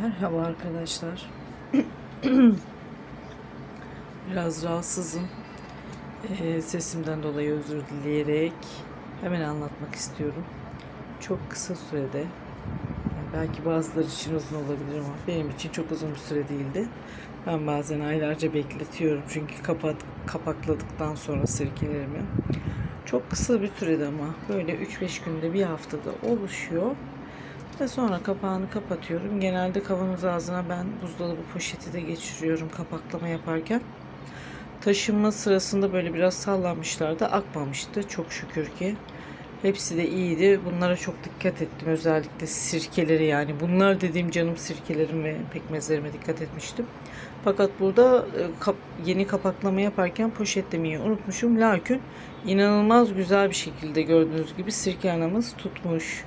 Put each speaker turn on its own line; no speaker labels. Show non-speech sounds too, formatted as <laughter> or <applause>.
Merhaba arkadaşlar. <clears throat> Biraz rahatsızım. Ee, sesimden dolayı özür dileyerek hemen anlatmak istiyorum. Çok kısa sürede, belki bazıları için uzun olabilir ama benim için çok uzun bir süre değildi. Ben bazen aylarca bekletiyorum çünkü kapat, kapakladıktan sonra sirkelerimi. Çok kısa bir sürede ama böyle 3-5 günde bir haftada oluşuyor. Ve sonra kapağını kapatıyorum. Genelde kavanoz ağzına ben buzdolabı poşeti de geçiriyorum kapaklama yaparken. Taşınma sırasında böyle biraz sallanmışlardı. Akmamıştı çok şükür ki. Hepsi de iyiydi. Bunlara çok dikkat ettim. Özellikle sirkeleri yani. Bunlar dediğim canım sirkelerim ve pekmezlerime dikkat etmiştim. Fakat burada e, kap- yeni kapaklama yaparken poşetlemeyi unutmuşum. Lakin inanılmaz güzel bir şekilde gördüğünüz gibi sirke anamız tutmuş.